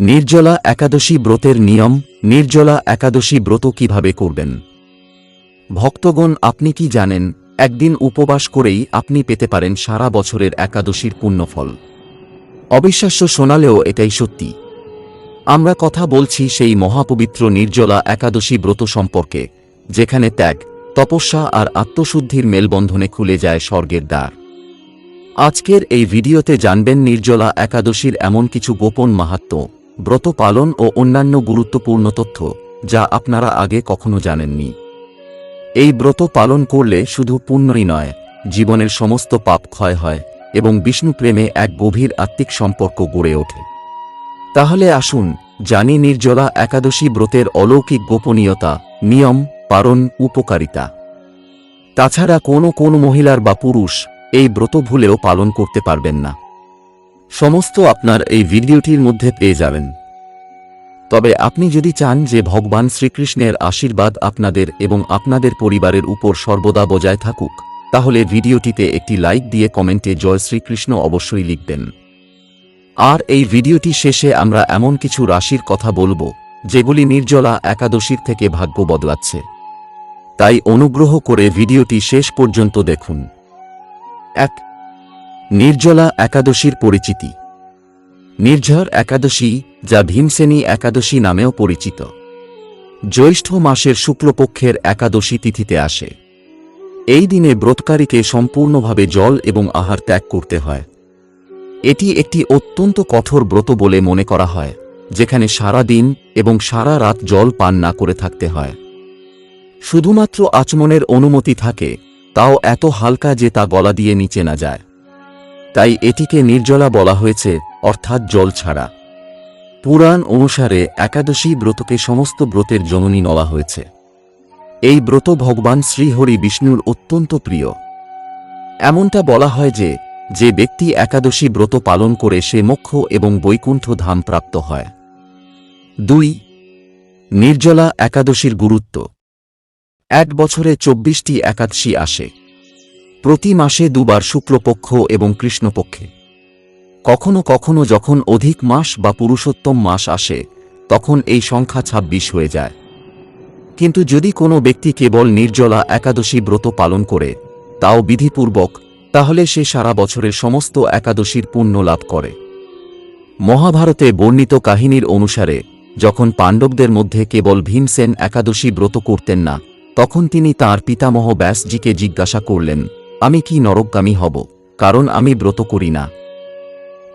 নির্জলা একাদশী ব্রতের নিয়ম, নির্জলা একাদশী ব্রত কীভাবে করবেন? ভক্তগণ, আপনি কি জানেন, একদিন উপবাস করেই আপনি পেতে পারেন সারা বছরের একাদশীর পুণ্যফল। অবিশ্বাস্য শোনালেও এটাই সত্যি। আমরা কথা বলছি সেই মহাপবিত্র নির্জলা একাদশী ব্রত সম্পর্কে, যেখানে ত্যাগ, তপস্যা আর আত্মশুদ্ধির মেলবন্ধনে খুলে যায় স্বর্গের দ্বার। আজকের এই ভিডিওতে জানবেন নির্জলা একাদশীর এমন কিছু গোপন মাহাত্ম্য ব্রত পালন ও অন্যান্য গুরুত্বপূর্ণ তথ্য, যা আপনারা আগে কখনো জানেননি। এই ব্রত পালন করলে শুধু পুণ্যই নয়, জীবনের সমস্ত পাপ ক্ষয় হয় এবং বিষ্ণু প্রেমে এক গভীর আত্মিক সম্পর্ক গড়ে ওঠে। তাহলে আসুন জানি নির্জলা একাদশী ব্রতের অলৌকিক গোপনীয়তা, নিয়ম, পারণ, উপকারিতা। তাছাড়া কোনো কোন মহিলার বা পুরুষ এই ব্রত ভুলেও পালন করতে পারবেন না। সমস্ত আপনার এই ভিডিওটির মধ্যে পেয়ে যাবেন। তবে আপনি যদি চান যে ভগবান শ্রীকৃষ্ণের আশীর্বাদ আপনাদের এবং আপনাদের পরিবারের উপর সর্বদা বজায় থাকুক, তাহলে ভিডিওটিতে একটি লাইক দিয়ে কমেন্টে জয় শ্রীকৃষ্ণ অবশ্যই লিখবেন। আর এই ভিডিওটি শেষে আমরা এমন কিছু রাশির কথা বলব, যেগুলি নির্জলা একাদশীর থেকে ভাগ্য বদলাচ্ছে। তাই অনুগ্রহ করে ভিডিওটি শেষ পর্যন্ত দেখুন। এক নির্জলা একাদশীর পরিচিতি। নির্ঝর একাদশী, যা ভীমসেনী একাদশী নামেও পরিচিত। জ্যৈষ্ঠ মাসের শুক্লপক্ষের একাদশী তিথিতে আসে। এই দিনে ব্রতকারীকে সম্পূর্ণভাবে জল এবং আহার ত্যাগ করতে হয়। এটি একটি অত্যন্ত কঠোর ব্রত বলে মনে করা হয়, যেখানে সারা দিন এবং সারা রাত জল পান না করে থাকতে হয়। শুধুমাত্র আচমনের অনুমতি থাকে, তাও এত হালকা যে তা গলা দিয়ে নিচে না যায়। তাই এটিকে নির্জলা বলা হয়েছে, অর্থাৎ জল ছাড়া। পুরাণ অনুসারে একাদশী ব্রতকে সমস্ত ব্রতের জননী বলা হয়েছে। এই ব্রত ভগবান শ্রীহরি বিষ্ণুর অত্যন্ত প্রিয়। এমনটা বলা হয় যে যে ব্যক্তি একাদশী ব্রত পালন করে সে মোক্ষ এবং বৈকুণ্ঠ ধাম প্রাপ্ত হয়। দুই, নির্জলা একাদশীর গুরুত্ব। এক বছরে চব্বিশটি একাদশী আসে। প্রতি মাসে দুবার শুক্লপক্ষ এবং কৃষ্ণপক্ষে। কখনো কখনো যখন অধিক মাস বা পুরুষোত্তম মাস আসে, তখন এই সংখ্যা ২৬ হয়ে যায়। কিন্তু যদি কোনো ব্যক্তি কেবল নির্জলা একাদশী ব্রত পালন করে, তাও বিধিপূর্বক, তাহলে সে সারা বছরের সমস্ত একাদশীর পুণ্য লাভ করে। মহাভারতে বর্ণিত কাহিনীর অনুসারে, যখন পাণ্ডবদের মধ্যে কেবল ভীমসেন একাদশী ব্রত করতেন না, তখন তিনি তার পিতামহ ব্যাসজিকে জিজ্ঞাসা করলেন আমি কি নরকগামী হব, কারণ আমি ব্রত করি না।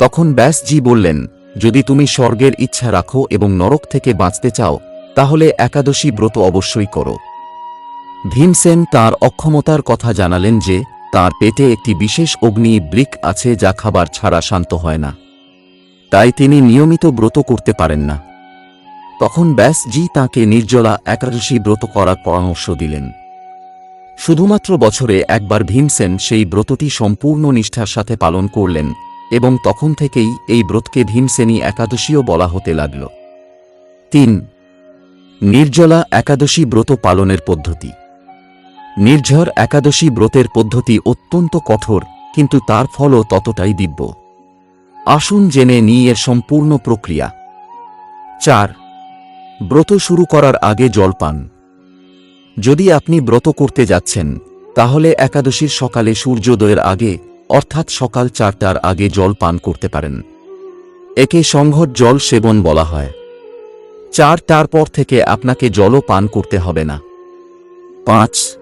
তখন ব্যাসজি বললেন, যদি তুমি স্বর্গের ইচ্ছা রাখো এবং নরক থেকে বাঁচতে চাও, তাহলে একাদশী ব্রত অবশ্যই করো। ভীমসেন তার অক্ষমতার কথা জানালেন যে, তার পেটে একটি বিশেষ অগ্নি বৃক আছে যা খাবার ছাড়া শান্ত হয় না। তাই তিনি নিয়মিত ব্রত করতে পারেন না। তখন ব্যাসজি তাকে নির্জলা একাদশী ব্রত করার পরামর্শ দিলেন। শুধুমাত্র বছরে একবার ভীমসেন সেই ব্রতটি সম্পূর্ণ নিষ্ঠার সাথে পালন করলেন, এবং তখন থেকেই এই ব্রতকে ভীমসেনী একাদশীও বলা হতে লাগল। তিন, নির্জলা একাদশী ব্রত পালনের পদ্ধতি। নির্ঝর একাদশী ব্রতের পদ্ধতি অত্যন্ত কঠোর, কিন্তু তার ফলও ততটাই দিব্য। আসুন জেনে নিই এর সম্পূর্ণ প্রক্রিয়া। চার, ব্রত শুরু করার আগে জল পান যদি আপনি ব্রত করতে যাচ্ছেন, তাহলে একাদশীর সকালে সূর্যোদয়ের আগে, অর্থাৎ সকাল চারটার আগে জল পান করতে পারেন। একে সংঘর জল সেবন বলা হয়। চারটার পর থেকে আপনাকে জলও পান করতে হবে না। পাঁচ,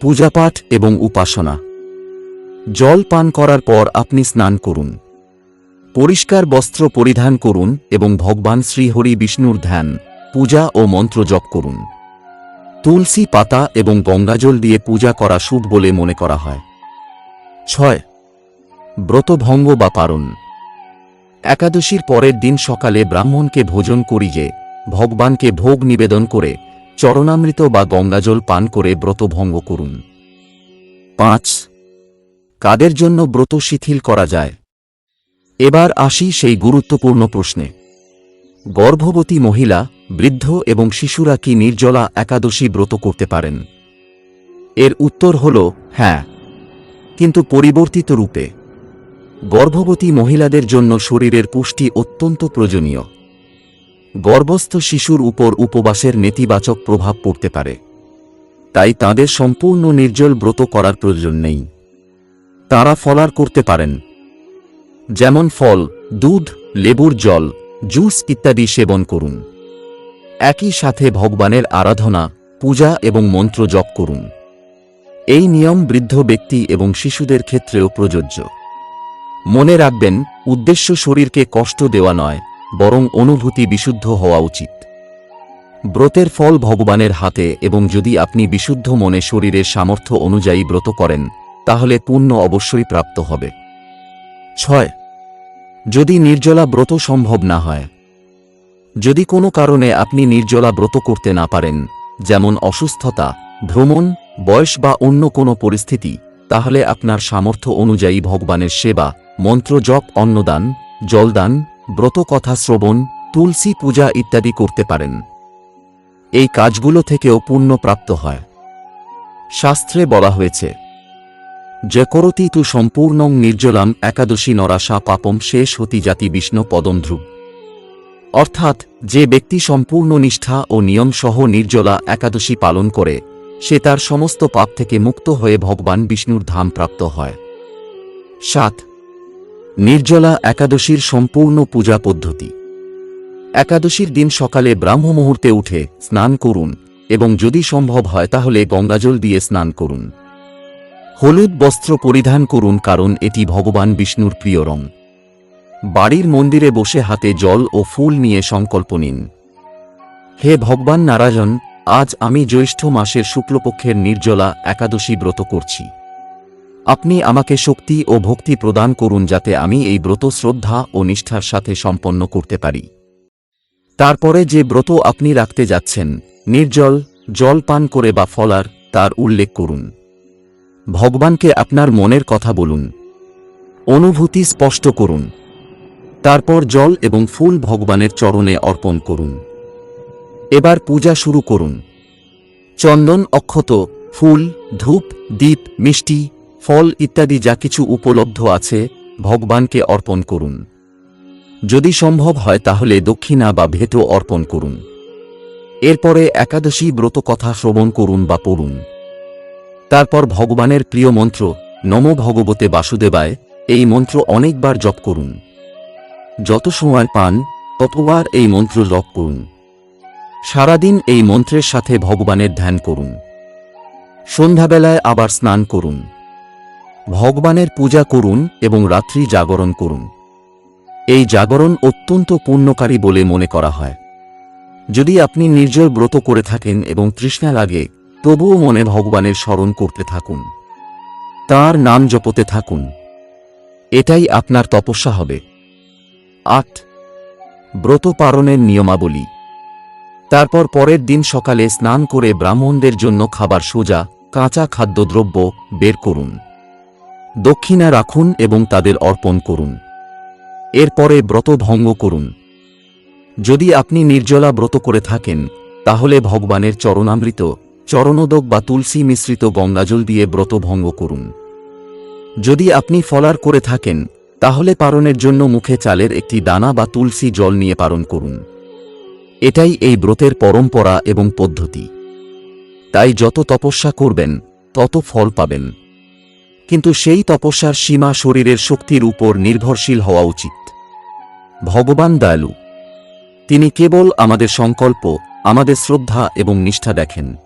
পূজাপাঠ এবং উপাসনা। জল পান করার পর আপনি স্নান করুন। পরিষ্কার বস্ত্র পরিধান করুন এবং ভগবান শ্রীহরি বিষ্ণুর ধ্যান, পূজা ও মন্ত্র জপ করুন। তুলসী পাতা এবং গঙ্গাজল দিয়ে পূজা করা শুভ বলে মনে করা হয়। ছয়, ব্রতভঙ্গ বা পারণ। একাদশীর পরের দিন সকালে ব্রাহ্মণকে ভোজন করি যে, ভগবানকে ভোগ নিবেদন করে, চরণামৃত বা গঙ্গাজল পান করে ব্রত ভঙ্গ করুন। পাঁচ, কাদের জন্য ব্রত শিথিল করা যায়? এবার আসি সেই গুরুত্বপূর্ণ প্রশ্নে। গর্ভবতী মহিলা, বৃদ্ধ এবং শিশুরা কি নির্জলা একাদশী ব্রত করতে পারেন? এর উত্তর হল হ্যাঁ। কিন্তু পরিবর্তিত রূপে। গর্ভবতী মহিলাদের জন্য শরীরের পুষ্টি অত্যন্ত প্রয়োজনীয়। গর্ভস্থ শিশুর উপর উপবাসের নেতিবাচক প্রভাব পড়তে পারে। তাই তাদের সম্পূর্ণ নির্জল ব্রত করার প্রয়োজন নেই। তারা ফলার করতে পারেন। যেমন ফল, দুধ, লেবুর জল জুস ইত্যাদি সেবন করুন। একই সাথে ভগবানের আরাধনা, পূজা এবং মন্ত্র জপ করুন। এই নিয়ম বৃদ্ধ ব্যক্তি এবং শিশুদের ক্ষেত্রেও প্রযোজ্য। মনে রাখবেন, উদ্দেশ্য শরীরকে কষ্ট দেওয়া নয়, বরং অনুভূতি বিশুদ্ধ হওয়া উচিত। ব্রতের ফল ভগবানের হাতে এবং যদি আপনি বিশুদ্ধ মনে শরীরের সামর্থ্য অনুযায়ী ব্রত করেন, তাহলে পুণ্য অবশ্যই প্রাপ্ত হবে। ছয় যদি নির্জলা ব্রত সম্ভব না হয়। যদি কোনো কারণে আপনি নির্জলা ব্রত করতে না পারেন, যেমন অসুস্থতা, ভ্রমণ, বয়স বা অন্য কোনো পরিস্থিতি, তাহলে আপনার সামর্থ্য অনুযায়ী ভগবানের সেবা, মন্ত্র জপ, অন্নদান, জলদান, ব্রত কথা শ্রবণ, তুলসী পূজা ইত্যাদি করতে পারেন। এই কাজগুলো থেকেও পুণ্য প্রাপ্ত হয়। শাস্ত্রে বলা হয়েছে যে করতি তু সম্পূর্ণং নির্জলাম একাদশী নরাশা পাপম শেষ হতি জাতি বিষ্ণু পদমধ্রুব অর্থাৎ, যে ব্যক্তি সম্পূর্ণ নিষ্ঠা ও নিয়ম সহ নির্জলা একাদশী পালন করে, সে তার সমস্ত পাপ থেকে মুক্ত হয়ে ভগবান বিষ্ণুর ধাম প্রাপ্ত হয়। সাত। নির্জলা একাদশীর সম্পূর্ণ পূজা পদ্ধতি। একাদশীর দিন সকালে ব্রাহ্ম মুহূর্তে উঠে স্নান করুন এবং যদি সম্ভব হয় তাহলে গঙ্গাজল দিয়ে স্নান করুন। হলুদ বস্ত্র পরিধান করুন কারণ এটি ভগবান বিষ্ণুর প্রিয় রং। বাড়ির মন্দিরে বসে হাতে জল ও ফুল নিয়ে সংকল্প নিন। হে ভগবান নারায়ণ, আজ আমি জ্যৈষ্ঠ মাসের শুক্লপক্ষের নির্জলা একাদশী ব্রত করছি। আপনি আমাকে শক্তি ও ভক্তি প্রদান করুন যাতে আমি এই ব্রত শ্রদ্ধা ও নিষ্ঠার সাথে সম্পন্ন করতে পারি। তারপরে যে ব্রত আপনি রাখতে যাচ্ছেন, নির্জল জল পান করে বা ফলার, তার উল্লেখ করুন। ভগবানকে আপনার মনের কথা বলুন। অনুভূতি স্পষ্ট করুন। তারপর জল এবং ফুল ভগবানের চরণে অর্পণ করুন। এবার পূজা শুরু করুন। চন্দন, অক্ষত, ফুল, ধূপ, দীপ, মিষ্টি, ফল ইত্যাদি যা কিছু উপলব্ধ আছে, ভগবানকে অর্পণ করুন। যদি সম্ভব হয় তাহলে দক্ষিণা বা ভেটো অর্পণ করুন। এরপরে একাদশী ব্রত কথা শ্রবণ করুন বা পড়ুন। তারপর ভগবানের প্রিয় মন্ত্র, নম ভগবতে বাসুদেবায়, এই মন্ত্র অনেকবার জপ করুন। যত সময় পান, ততবার এই মন্ত্র জপ করুন। সারাদিন এই মন্ত্রের সাথে ভগবানের ধ্যান করুন। সন্ধ্যাবেলায় আবার স্নান করুন। ভগবানের পূজা করুন এবং রাত্রি জাগরণ করুন। এই জাগরণ অত্যন্ত পুণ্যকারী বলে মনে করা হয়। যদি আপনি নির্জল ব্রত করে থাকেন এবং তৃষ্ণা লাগে তবুও মনে ভগবানের স্মরণ করতে থাকুন। তার নাম জপতে থাকুন। এটাই আপনার তপস্যা হবে। আট। ব্রত পালনের নিয়মাবলী। তারপর পরের দিন সকালে স্নান করে ব্রাহ্মণদের জন্য খাবার সোজা, কাঁচা খাদ্যদ্রব্য বের করুন। দক্ষিণা রাখুন এবং তাদের অর্পণ করুন। এরপরে ব্রত ভঙ্গ করুন। যদি আপনি নির্জলা ব্রত করে থাকেন, তাহলে ভগবানের চরণামৃত চরণোদক বা তুলসী মিশ্রিত গঙ্গাজল দিয়ে ব্রত ভঙ্গ করুন। যদি আপনি ফলার করে থাকেন, তাহলে পারণের জন্য মুখে চালের একটি দানা বা তুলসী জল নিয়ে পারণ করুন। এটাই এই ব্রতের পরম্পরা এবং পদ্ধতি। তাই যত তপস্যা করবেন, তত ফল পাবেন। কিন্তু সেই তপস্যার সীমা শরীরের শক্তির উপর নির্ভরশীল হওয়া উচিত। ভগবান দয়ালু, তিনি কেবল আমাদের সংকল্প, আমাদের শ্রদ্ধা এবং নিষ্ঠা দেখেন।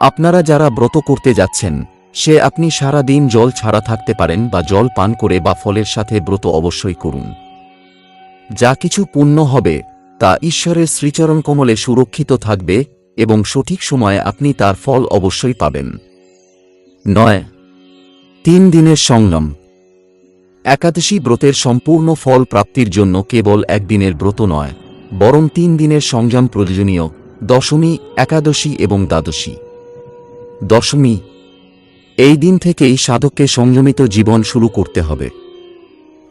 আপনারা যারা ব্রত করতে যাচ্ছেন, সে আপনি সারা দিন জল ছাড়া থাকতে পারেন বা জল পান করে বা ফলের সাথে ব্রত অবশ্যই করুন। যা কিছু পুণ্য হবে, তা ঈশ্বরের শ্রীচরণ কমলে সুরক্ষিত থাকবে এবং সঠিক সময়ে আপনি তার ফল অবশ্যই পাবেন। নয়, তিন দিনের সংযম একাদশী ব্রতের সম্পূর্ণ ফল প্রাপ্তির জন্য কেবল একদিনের ব্রত নয়, বরং তিন দিনের সংযম প্রয়োজনীয়, দশমী, একাদশী এবং দ্বাদশী। দশমী। এই দিন থেকেই সাধককে সংযমিত জীবন শুরু করতে হবে।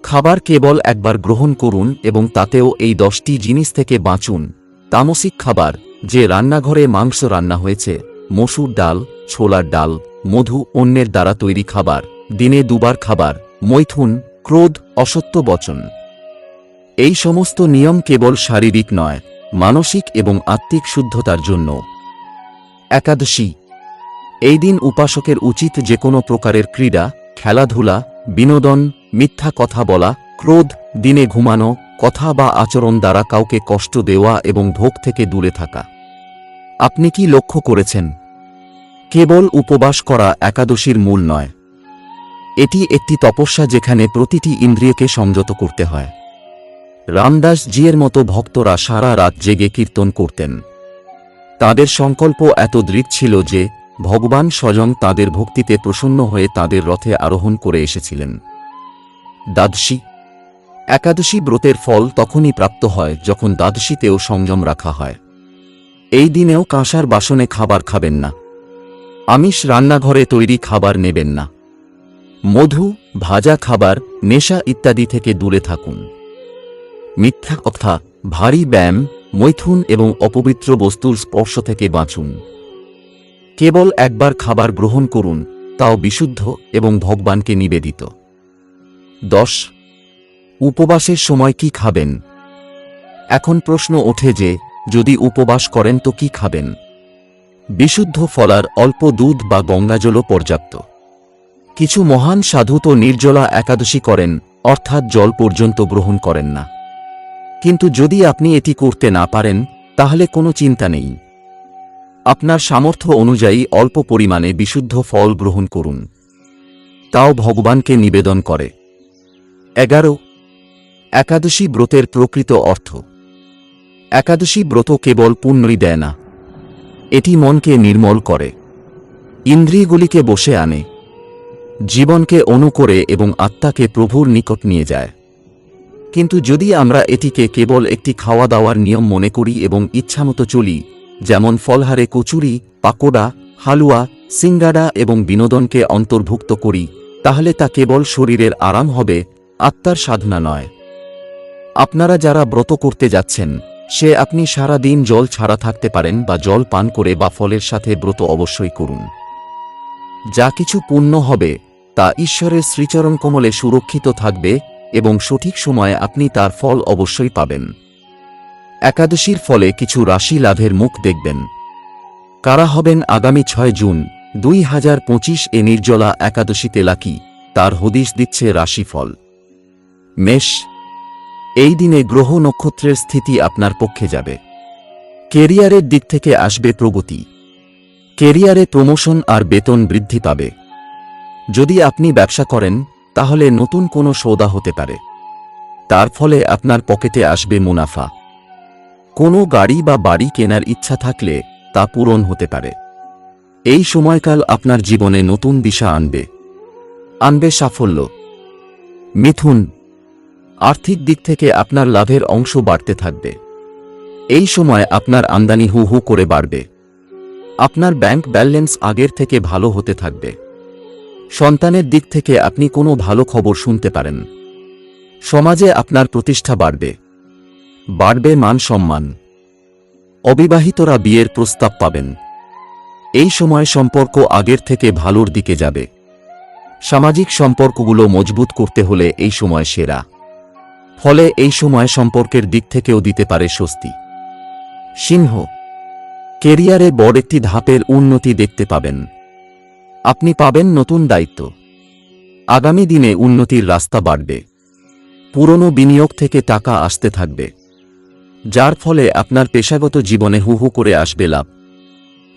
খাবার কেবল একবার গ্রহণ করুন এবং তাতেও এই দশটি জিনিস থেকে বাঁচুন। তামসিক খাবার, যে রান্নাঘরে মাংস রান্না হয়েছে, মসুর ডাল, ছোলার ডাল, মধু, অন্যের দ্বারা তৈরি খাবার, দিনে দুবার খাবার, মৈথুন, ক্রোধ, অসত্য বচন। এই সমস্ত নিয়ম কেবল শারীরিক নয়, মানসিক এবং আত্মিক শুদ্ধতার জন্য। একাদশী। এই দিন উপাসকের উচিত যে কোনো প্রকারের ক্রীড়া, খেলাধুলা, বিনোদন, মিথ্যা কথা বলা, ক্রোধ, দিনে ঘুমানো, কথা বা আচরণ দ্বারা কাউকে কষ্ট দেওয়া এবং ভোগ থেকে দূরে থাকা। আপনি কি লক্ষ্য করেছেন? কেবল উপবাস করা একাদশীর মূল নয়। এটি একটি তপস্যা যেখানে প্রতিটি ইন্দ্রিয়কে সংযত করতে হয়। রামদাস জিয়ের মতো ভক্তরা সারা রাত জেগে কীর্তন করতেন। তাদের সংকল্প এত দৃঢ় ছিল যে ভগবান স্বয়ং তাদের ভক্তিতে প্রসন্ন হয়ে তাদের রথে আরোহণ করে এসেছিলেন। দ্বাদশী। একাদশী ব্রতের ফল তখনই প্রাপ্ত হয় যখন দ্বাদশীতেও সংযম রাখা হয়। এই দিনেও কাঁসার বাসনে খাবার খাবেন না। আমিষ রান্নাঘরে তৈরি খাবার নেবেন না। মধু, ভাজা খাবার, নেশা ইত্যাদি থেকে দূরে থাকুন। মিথ্যা কথা, ভারী ব্যায়াম, মৈথুন এবং অপবিত্র বস্তুর স্পর্শ থেকে বাঁচুন। কেবল একবার খাবার গ্রহণ করুন, তাও বিশুদ্ধ এবং ভগবানকে নিবেদিত। দশ, উপবাসের সময় কি খাবেন? এখন প্রশ্ন ওঠে যে, যদি উপবাস করেন তো কি খাবেন? বিশুদ্ধ ফলার অল্প দুধ বা গঙ্গাজলও পর্যাপ্ত। কিছু মহান সাধু তো নির্জলা একাদশী করেন, অর্থাৎ জল পর্যন্ত গ্রহণ করেন না। কিন্তু যদি আপনি এটি করতে না পারেন, তাহলে কোনো চিন্তা নেই। আপনার সামর্থ্য অনুযায়ী অল্প পরিমাণে বিশুদ্ধ ফল গ্রহণ করুন। তাও ভগবানকে নিবেদন করে। এগারো, একাদশী ব্রতের প্রকৃত অর্থ। একাদশী ব্রত কেবল পুণ্যই দেয় না। এটি মনকে নির্মল করে। ইন্দ্রিয়গুলিকে বসে আনে। জীবনকে অনু করে এবং আত্মাকে প্রভুর নিকট নিয়ে যায়। কিন্তু যদি আমরা এটিকে কেবল একটি খাওয়া দাওয়ার নিয়ম মনে করি এবং ইচ্ছামতো চলি যেমন ফলহারে কচুরি, পাকোড়া, হালুয়া, সিঙ্গাড়া এবং বিনোদনকে অন্তর্ভুক্ত করি, তাহলে তা কেবল শরীরের আরাম হবে, আত্মার সাধনা নয়। আপনারা যারা ব্রত করতে যাচ্ছেন, সে আপনি সারা দিন জল ছাড়া থাকতে পারেন বা জল পান করে বা ফলের সাথে ব্রত অবশ্যই করুন। যা কিছু পুণ্য হবে, তা ঈশ্বরের শ্রীচরণ কমলে সুরক্ষিত থাকবে এবং সঠিক সময়ে আপনি তার ফল অবশ্যই পাবেন। একাদশীর ফলে কিছু রাশি লাভের মুখ দেখবেন। কারা হবেন আগামী ছয় জুন, দুই হাজার পঁচিশ এ নির্জলা একাদশীতে লাকি, তার হদিশ দিচ্ছে রাশিফল। মেষ, এই দিনে গ্রহ নক্ষত্রের স্থিতি আপনার পক্ষে যাবে। কেরিয়ারের দিক থেকে আসবে প্রগতি। কেরিয়ারে প্রমোশন আর বেতন বৃদ্ধি পাবে। যদি আপনি ব্যবসা করেন, তাহলে নতুন কোনো সৌদা হতে পারে। তার ফলে আপনার পকেটে আসবে মুনাফা। কোনো গাড়ি বা বাড়ি কেনার ইচ্ছা থাকলে তা পূরণ হতে পারে। এই সময়কাল আপনার জীবনে নতুন দিশা আনবে। আনবে সাফল্য। মিথুন, আর্থিক দিক থেকে আপনার লাভের অংশ বাড়তে থাকবে। এই সময় আপনার আমদানি হু হু করে বাড়বে। আপনার ব্যাংক ব্যালেন্স আগের থেকে ভালো হতে থাকবে। সন্তানের দিক থেকে আপনি কোনো ভালো খবর শুনতে পারেন। সমাজে আপনার প্রতিষ্ঠা বাড়বে। বাড়বে মান সম্মান। অবিবাহিতরা বিয়ের প্রস্তাব পাবেন। এই সময় সম্পর্ক আগের থেকে ভালোর দিকে যাবে। সামাজিক সম্পর্কগুলো মজবুত করতে হলে এই সময় সেরা। ফলে এই সময় সম্পর্কের দিক থেকেও দিতে পারে স্বস্তি। সিংহ, কেরিয়ারে বড় একটি ধাপের উন্নতি দেখতে পাবেন। আপনি পাবেন নতুন দায়িত্ব। আগামী দিনে উন্নতির রাস্তা বাড়বে। পুরনো বিনিয়োগ থেকে টাকা আসতে থাকবে। যার ফলে আপনার পেশাগত জীবনে হু হু করে আসবে লাভ।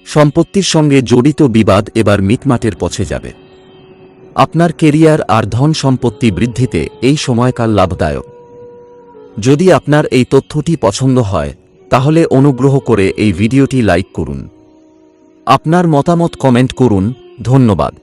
সম্পত্তির সঙ্গে জড়িত বিবাদ এবার মিটমাটের পছে যাবে। আপনার কেরিয়ার আর ধন সম্পত্তি বৃদ্ধিতে এই সময়কাল লাভদায়ক। যদি আপনার এই তথ্যটি পছন্দ হয়, তাহলে অনুগ্রহ করে এই ভিডিওটি লাইক করুন। আপনার মতামত কমেন্ট করুন। ধন্যবাদ।